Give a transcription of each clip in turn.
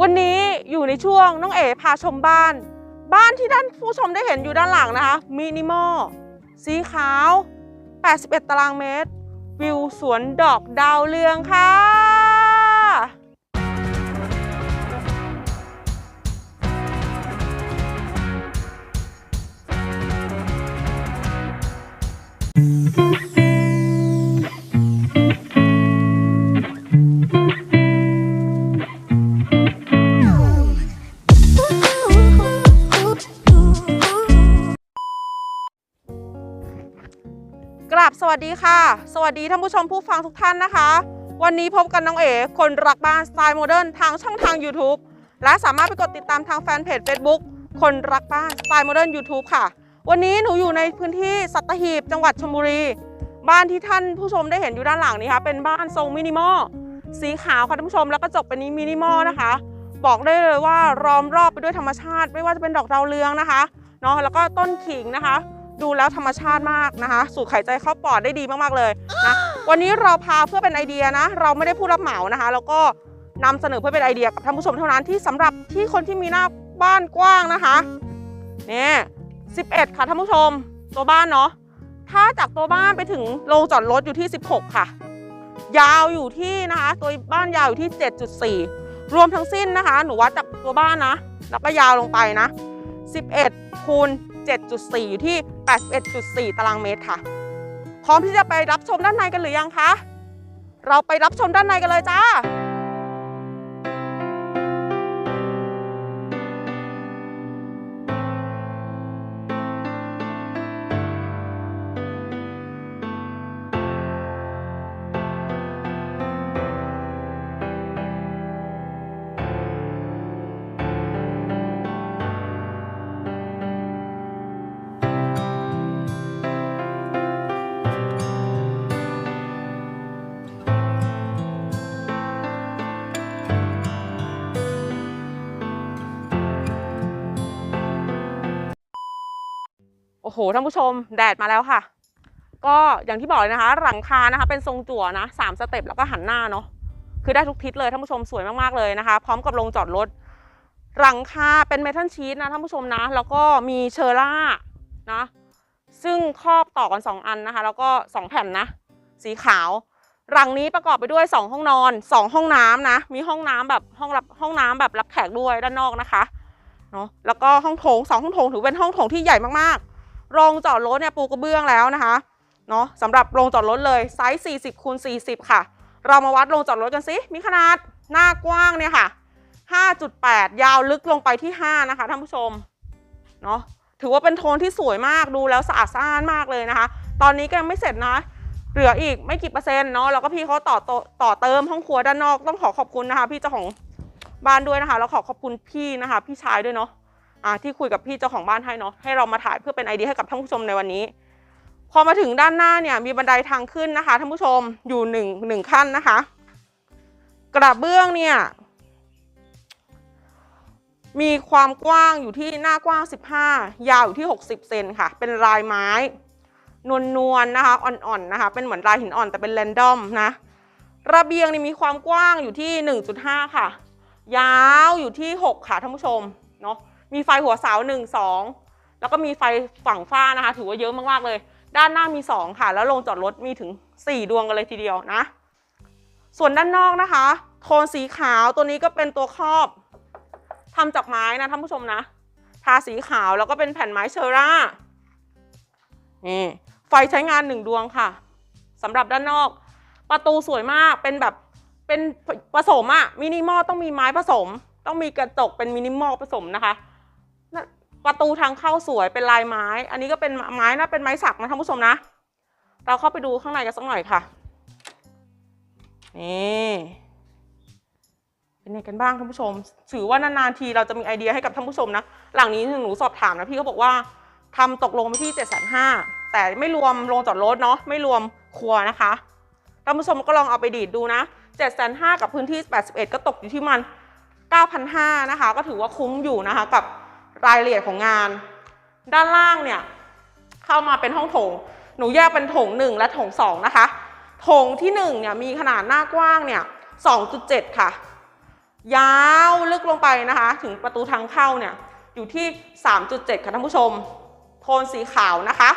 วันนี้อยู่ในช่วงน้องเอ๋พาชมบ้าน บ้านที่ด้านผู้ชมได้เห็นอยู่ด้านหลังนะคะมินิมอลสีขาว 81 ตารางเมตร วิวสวนดอกดาวเรืองค่ะกร ดีค่ะ สวัสดีท่านผู้ชมผู้ฟังทุกท่านนะคะ วันนี้พบกันน้องเอ๋คนรักบ้านสไตล์โมเดิร์นทางช่องทาง YouTube และสามารถไปกดติดตามทางแฟนเพจ Facebook คนรักบ้านสไตล์โมเดิร์น YouTube ค่ะ วันนี้หนูอยู่ในพื้นที่สัตหีบจังหวัดชลบุรี บ้านที่ท่านผู้ชมได้เห็นอยู่ด้านหลังนี้ค่ะเป็นบ้านทรงมินิมอลสีขาวค่ะท่านผู้ชมแล้วกระจกเป็นนี้มินิมอลนะคะ บอกได้เลยว่าล้อมรอบไปด้วยธรรมชาติ ไม่ว่าจะเป็นดอกดาวเรืองนะคะเนาะแล้วก็ต้นขิงนะคะ ดูแล้วธรรมชาติมากนะคะ สูดหายใจเข้าปอดได้ดีมากๆเลยนะวันนี้เราพาเพื่อเป็นไอเดียนะ เราไม่ได้ผู้รับเหมานะคะ แล้วก็นำเสนอเพื่อเป็นไอเดียกับท่านผู้ชมเท่านั้นที่สำหรับที่คนที่มีหน้าบ้านกว้างนะคะเนี่ย11ค่ะท่านผู้ชมตัวบ้านเนาะถ้าจากตัวบ้านไปถึงโรงจอดรถอยู่ที่ 16 ค่ะ ยาวอยู่ที่นะคะ ตัวบ้านยาวอยู่ที่ 7.4 รวมทั้งสิ้นนะคะ หนูวัดจากตัวบ้านนะ แล้วก็ยาวลงไปนะ 11คูณ7.4 อยู่ที่ 81.4 ตารางเมตรค่ะ พร้อมที่จะไปรับชมด้านในกันหรือยังคะ เราไปรับชมด้านในกันเลยจ้า อ้โหท่านผู้ชมแดดมาแล้วค่ะ ก็อย่างที่บอกเลยนะคะ หลังคานะคะ เป็นทรงจั่วนะสามสเต็ปแล้วก็หันหน้าเนาะคือได้ทุกทิศเลยท่านผู้ชมสวยมากๆเลยนะคะ พร้อมกับโรงจอดรถหลังคาเป็นเมทัลชีตนะท่านผู้ชมนะ แล้วก็มีเชอร่านะซึ่งครอบต่อกัน 2 อันนะคะ แล้วก็ 2 แผ่นนะ สีขาว หลังนี้ประกอบไปด้วย 2 ห้องนอน 2 ห้องน้ำนะ มีห้องน้ำแบบห้องรับห้องน้ำแบบรับแขกด้วยด้านนอกนะคะเนาะแล้วก็ห้องโถงสองห้องโถงถือเป็นห้องโถงที่ใหญ่มาก โรงจอดรถเนี่ยปูกระเบื้องแล้วนะคะเนาะสำหรับโรงจอดรถเลยไซส์ 40คูณ40 ค่ะ เรามาวัดโรงจอดรถกันสิมีขนาดหน้ากว้างเนี่ยค่ะ 5.8 ยาวลึกลงไปที่ 5 นะคะท่านผู้ชมเนาะถือว่าเป็นโทนที่สวยมากดูแล้วสะอาดสะอ้านมากเลยนะคะ ตอนนี้ก็ยังไม่เสร็จนะเหลืออีกไม่กี่เปอร์เซ็นต์เนาะแล้วก็พี่เขาต่อต่อเติมห้องครัวด้านนอกต้องขอขอบคุณนะคะ พี่เจ้าของบ้านด้วยนะคะ แล้วขอขอบคุณพี่นะคะ พี่ชายด้วยเนาะ ที่คุยกับพี่เจ้าของบ้านให้เนาะให้เรามาถ่ายเพื่อเป็นไอเดียให้กับท่านผู้ชมในวันนี้ พอมาถึงด้านหน้าเนี่ยมีบันไดทางขึ้นนะคะท่านผู้ชมอยู่หนึ่งหนึ่งขั้นนะคะ กระเบื้องเนี่ยมีความกว้างอยู่ที่หน้ากว้าง 15 ยาวอยู่ที่ 60 เซนค่ะ เป็นลายไม้ นวลนวลๆนะคะ อ่อนๆนะคะ เป็นเหมือนลายหินอ่อนแต่เป็นแรนดอมนะ ระเบียงนี่มีความกว้างอยู่ที่ 1.5 ค่ะ ยาวอยู่ที่ 6 ค่ะท่านผู้ชมเนาะ มีไฟหัวเสา1 2 แล้วก็มีไฟฝั่งฟ้านะคะ ถือว่าเยอะมากๆเลย ด้านหน้ามี 2 ค่ะ แล้วโรงจอดรถมีถึง 4 ดวงกันเลยทีเดียวนะ ส่วนด้านนอกนะคะ โทนสีขาวตัวนี้ก็เป็นตัวครอบทำจากไม้นะท่านผู้ชมนะ ทาสีขาวแล้วก็เป็นแผ่นไม้เชอร่านี่ไฟใช้งานหนึ่งดวงค่ะสำหรับด้านนอก ประตูสวยมากเป็นแบบเป็นผสมอะมินิมอลต้องมีไม้ผสม ต้องมีกระจกเป็นมินิมอลผสมนะคะ ประตูทางเข้าสวยเป็นลายไม้ อันนี้ก็เป็นไม้นะเป็นไม้สักนะท่านผู้ชมนะ เราเข้าไปดูข้างในกันสักหน่อยค่ะนี่เป็นไงกันบ้างท่านผู้ชม ถือว่านานๆทีเราจะมีไอเดียให้กับท่านผู้ชมนะ หลังนี้หนูสอบถามนะพี่เขาบอกว่าทำตกลงไปที่7 5 0 0แสนห้าแต่ไม่รวมโรงจอดรถเนาะไม่รวมครัวนะคะท่านผู้ชมก็ลองเอาไปดีดดูนะ7 5 0 0 0กับพื้นที่81ก็ตกอยู่ที่มัน9,500นะคะ ก็ถือว่าคุ้มอยู่นะคะกับ รายละเอียดของงาน ด้านล่างเนี่ยเข้ามาเป็นห้องโถง หนูแยกเป็นโถง 1 และโถง 2 นะคะ โถงที่1เนี่ยมีขนาดหน้ากว้างเนี่ย 2.7 ค่ะ ยาวลึกลงไปนะคะ ถึงประตูทางเข้าเนี่ยอยู่ที่ 3.7 ค่ะท่านผู้ชม โทนสีขาวนะคะ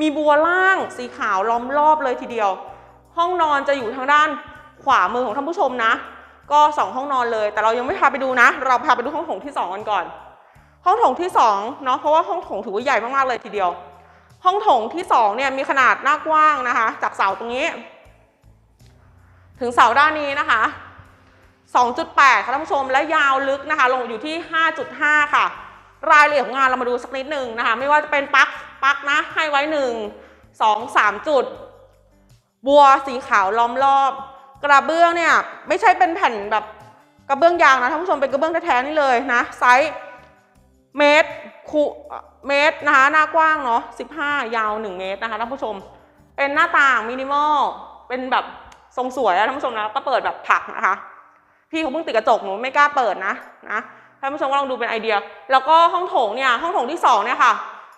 มีบัวล่างสีขาวล้อมรอบเลยทีเดียว ห้องนอนจะอยู่ทางด้านขวามือของท่านผู้ชมนะ ก็สองห้องนอนเลย แต่เรายังไม่พาไปดูนะ เราพาไปดูห้องโถงที่สองกันก่อน ห้องโถงที่สองเนาะเพราะว่าห้องโถงถือว่าใหญ่มากๆเลยทีเดียว ห้องโถงที่สองเนี่ยมีขนาดหน้ากว้างนะคะ จากเสาตรงนี้ ถึงเสาด้านนี้นะคะ 2.8 ค่ะท่านผู้ชมและยาวลึกนะคะ ลงอยู่ที่ 5.5 ค่ะ รายละเอียดของงานเรามาดูสักนิดหนึ่งนะคะ ไม่ว่าจะเป็นปลั๊กปลั๊กนะให้ไว้ 1 2 3 จุด บัวสีขาวล้อมรอบ กระเบื้องเนี่ยไม่ใช่เป็นแผ่นแบบกระเบื้องยางนะท่านผู้ชมเป็นกระเบื้องแท้ๆนี่เลยนะไซส์ เมตรคูเมตรนะคะหน้ากว้างเนาะ15 ยาว 1 เมตรนะคะท่านผู้ชม เป็นหน้าต่างมินิมอลเป็นแบบทรงสวยอะท่านผู้ชมนะก็เปิดแบบผักนะคะ พี่เขาเพิ่งติดกระจกหนูไม่กล้าเปิดนะนะท่านผู้ชมก็ลองดูเป็นไอเดีย แล้วก็ห้องโถงเนี่ยห้องโถงที่สองเนี่ยค่ะ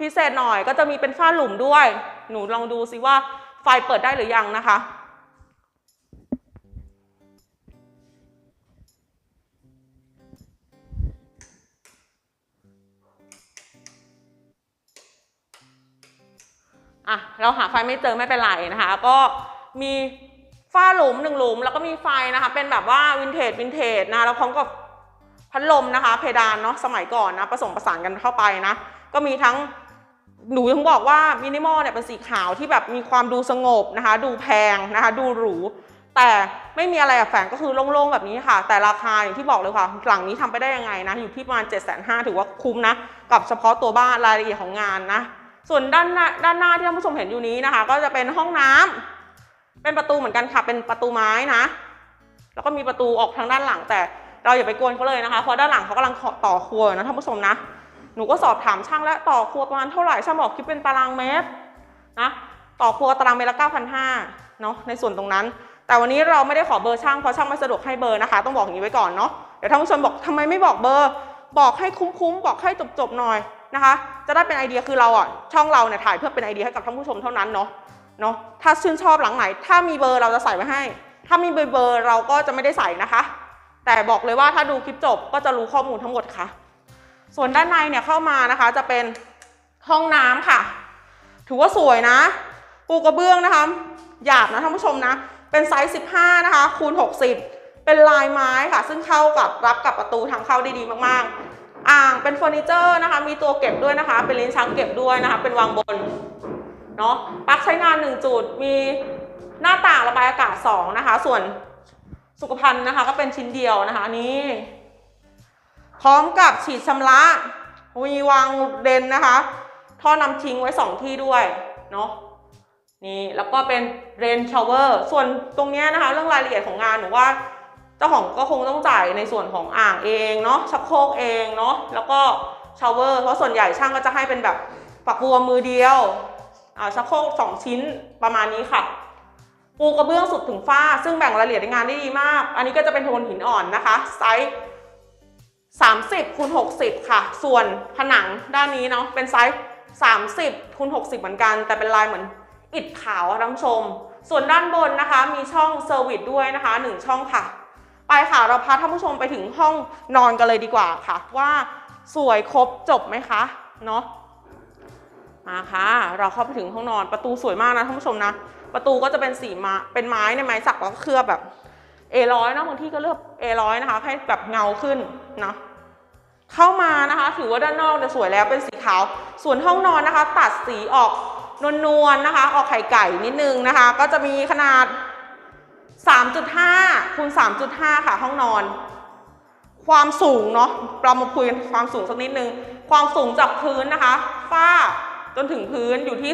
พิเศษหน่อยก็จะมีเป็นฝ้าหลุมด้วย หนูลองดูซิว่าไฟเปิดได้หรือยังนะคะ อะเราหาไฟไม่เจอไม่เป็นไรนะคะ ก็มีฝ้าหลุมหนึ่งหลุม แล้วก็มีไฟนะคะ เป็นแบบว่าวินเทจวินเทจนะแล้วพร้อมกับพัดลมนะคะ เพดานเนาะสมัยก่อนนะผสมผสานกันเข้าไปนะ ก็มีทั้งหนูถึงบอกว่ามินิมอลเนี่ยเป็นสีขาวที่แบบมีความดูสงบนะคะ ดูแพงนะคะ ดูหรู แต่ไม่มีอะไรแฝงก็คือโล่งๆแบบนี้ค่ะ แต่ราคาอย่างที่บอกเลยค่ะ หลังนี้ทำไปได้ยังไงนะ อยู่ที่ประมาณ7 5 0 0 0ถือว่าคุ้มนะ กับเฉพาะตัวบ้านรายละเอียดของงานนะ ส่วนด้านหน้าด้านหน้าที่ท่านผู้ชมเห็นอยู่นี้นะคะ ก็จะเป็นห้องน้ำเป็นประตูเหมือนกันค่ะเป็นประตูไม้นะ แล้วก็มีประตูออกทางด้านหลัง แต่เราอย่าไปกวนเขาเลยนะคะเพราะด้านหลังเขากำลังต่อครัวนะท่านผู้ชมนะหนูก็สอบถามช่างแล้วต่อครัวประมาณเท่าไหร่ช่างบอกคิดเป็นตารางเมตรนะต่อครัวตารางเมตรละ9,500เนาะในส่วนตรงนั้น แต่วันนี้เราไม่ได้ขอเบอร์ช่างเพราะช่างไม่สะดวกให้เบอร์นะคะ ต้องบอกอย่างนี้ไว้ก่อนเนาะเดี๋ยวท่านผู้ชมบอกทำไมไม่บอกเบอร์ บอกให้คุ้มๆบอกให้จบๆหน่อย นะคะ จะได้เป็นไอเดียคือเราอะช่องเราเนี่ยถ่ายเพื่อเป็นไอเดียให้กับท่านผู้ชมเท่านั้นเนาะเนาะถ้าชื่นชอบหลังไหน ถ้ามีเบอร์เราจะใส่ไว้ให้ ถ้ามีเบอร์เบอร์เราก็จะไม่ได้ใส่นะคะ แต่บอกเลยว่าถ้าดูคลิปจบก็จะรู้ข้อมูลทั้งหมดค่ะ ส่วนด้านในเนี่ยเข้ามานะคะ จะเป็นห้องน้ำค่ะ ถือว่าสวยนะ ปูกระเบื้องนะคะหยาบนะท่านผู้ชมนะ เป็นไซส์ 15 นะคะคูณ 60 เป็นลายไม้ค่ะ ซึ่งเข้ากับรับกับประตูทางเข้าได้ดีมากๆ อ่างเป็นเฟอร์นิเจอร์นะคะ มีตัวเก็บด้วยนะคะ เป็นลิ้นชักเก็บด้วยนะคะ เป็นวางบนเนาะปลั๊กใช้งาน 1 จุด มีหน้าต่างระบายอากาศ 2 นะคะ ส่วนสุขภัณฑ์นะคะ ก็เป็นชิ้นเดียวนะคะนี่พร้อมกับฉีดชำระ มีวางเดนนะคะ ท่อนำทิ้งไว้ 2 ที่ด้วยเนาะนี่แล้วก็เป็นเรนชาวเวอร์ส่วนตรงเนี้ยนะคะ เรื่องรายละเอียดของงานหนูว่า จ้าของก็คงต้องจ่ายในส่วนของอ่างเองเนาะชักโครกเองเนาะแล้วก็ชาวเวอร์เพราะส่วนใหญ่ช่างก็จะให้เป็นแบบฝักบัวมือเดียวอ่าชักโครกสองชิ้นประมาณนี้ค่ะปูกระเบื้องสุดถึงฝ้า ซึ่งแบ่งรายละเอียดในงานได้ดีมาก อันนี้ก็จะเป็นโทนหินอ่อนนะคะไซส์30คูณ60 ค่ะ ส่วนผนังด้านนี้เนาะเป็นไซส์30คูณ60 เหมือนกัน แต่เป็นลายเหมือนอิฐขาวอะท่านผู้ชม ส่วนด้านบนนะคะ มีช่องเซอร์วิสด้วยนะคะ 1 ช่องค่ะ ไปค่ะเราพาท่านผู้ชมไปถึงห้องนอนกันเลยดีกว่าค่ะ ว่าสวยครบจบไหมคะเนาะมาค่ะ เราเข้าไปถึงห้องนอนประตูสวยมากนะท่านผู้ชมนะประตูก็จะเป็นสีมาเป็นไม้ในไม้สักแล้วก็เคลือบแบบเอร้อยนะบางที่ก็เลือกเอร้อยนะคะ ให้แบบเงาขึ้นนะเข้ามานะคะ ถือว่าด้านนอกจะสวยแล้วเป็นสีขาว ส่วนห้องนอนนะคะ ตัดสีออกนวลๆนะคะ ออกไข่ไก่นิดนึงนะคะ ก็จะมีขนาด 3.5คูณ3.5 ค่ะ ห้องนอน ความสูงเนาะเรามาคุยความสูงสักนิดนึง ความสูงจากพื้นนะคะ ฝ้าจนถึงพื้นอยู่ที่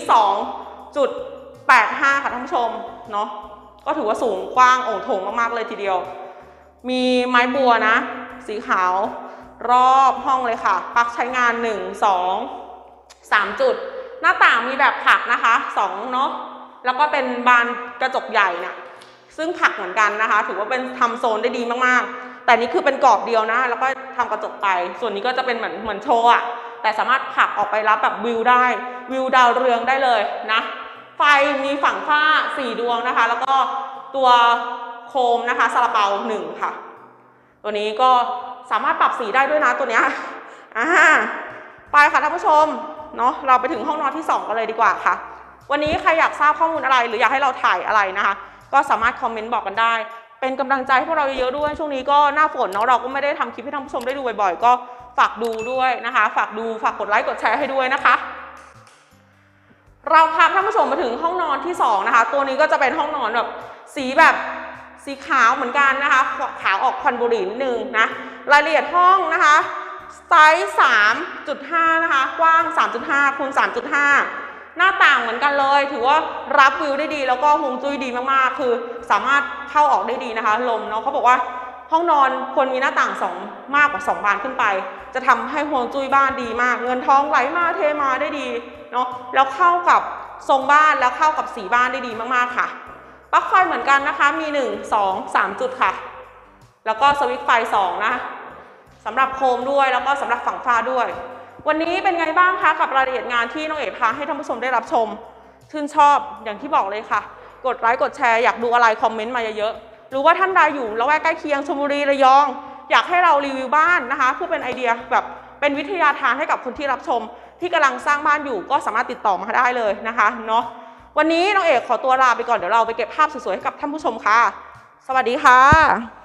2.85 ค่ะท่านผู้ชมเนาะก็ถือว่าสูงกว้างโอ่งโถงมาก ๆ เลยทีเดียว มีไม้บัวนะ สีขาว รอบห้องเลยค่ะ ปักใช้งาน 1 2 3 จุด หน้าต่างมีแบบผักนะคะ 2 เนาะแล้วก็เป็นบานกระจกใหญ่เนี่ย ซึ่งผักเหมือนกันนะคะ ถือว่าเป็นทำโซนได้ดีมากๆ แต่นี่คือเป็นกรอบเดียวนะ แล้วก็ทำกระจกไป ส่วนนี้ก็จะเป็นเหมือนเหมือนโชว์อะแต่สามารถผักออกไปรับแบบวิวได้ วิวดาวเรืองได้เลยนะ ไฟมีฝั่งฝ้า 4 ดวงนะคะ แล้วก็ตัวโคมนะคะซาลาเปา1ค่ะตัวตัวนี้ก็สามารถปรับสีได้ด้วยนะตัวเนี้ยอ่าไปค่ะท่านผู้ชมเนาะเราไปถึงห้องนอนที่ 2 กันเลยดีกว่าค่ะ วันนี้ใครอยากทราบข้อมูลอะไร หรืออยากให้เราถ่ายอะไรนะคะ ก็สามารถคอมเมนต์บอกกันได้ เป็นกำลังใจให้พวกเราเยอะๆด้วย ช่วงนี้ก็หน้าฝนเนาะเราก็ไม่ได้ทำคลิปให้ท่านผู้ชมได้ดูบ่อยๆ ก็ฝากดูด้วยนะคะ ฝากดูฝากกดไลค์กดแชร์ให้ด้วยนะคะ เราพาท่านผู้ชมมาถึงห้องนอนที่2นะคะ ตัวนี้ก็จะเป็นห้องนอนแบบสีแบบสีขาวเหมือนกันนะคะ ขาวออกคอนบุหรีนิดนึงนะ รายละเอียดห้องนะคะไซส์3.5 นะคะ กว้าง 3.5คูณ3.5 หน้าต่างเหมือนกันเลย ถือว่ารับวิวได้ดีแล้วก็ฮวงจุ้ยดีมากๆ คือสามารถเข้าออกได้ดีนะคะ ลมเนาะเขาบอกว่าห้องนอนควรมีหน้าต่างสองมากกว่า 2 บานขึ้นไป จะทำให้ฮวงจุ้ยบ้านดีมาก เงินทองไหลมาเทมาได้ดีเนาะแล้วเข้ากับทรงบ้านแล้วเข้ากับสีบ้านได้ดีมากๆค่ะปลั๊กไฟเหมือนกันนะคะมี 1 2 3 จุดค่ะ แล้วก็สวิตช์ไฟ 2 นะสำหรับโคมด้วยแล้วก็สำหรับฝั่งฟ้าด้วย วันนี้เป็นไงบ้างคะกับรายละเอียดงานที่น้องเอ๋พาให้ท่านผู้ชมได้รับชม ชื่นชอบอย่างที่บอกเลยค่ะ กดไลค์กดแชร์อยากดูอะไรคอมเมนต์มาเยอะๆหรือว่าท่านใดอยู่ละแวกใกล้เคียงชลบุรีระยอง อยากให้เรารีวิวบ้านนะคะ เพื่อเป็นไอเดียแบบเป็นวิทยาทานให้กับคนที่รับชม ที่กำลังสร้างบ้านอยู่ก็สามารถติดต่อมาได้เลยนะคะเนาะวันนี้น้องเอกขอตัวลาไปก่อนเดี๋ยวเราไปเก็บภาพสวยๆให้กับท่านผู้ชมค่ะ สวัสดีค่ะ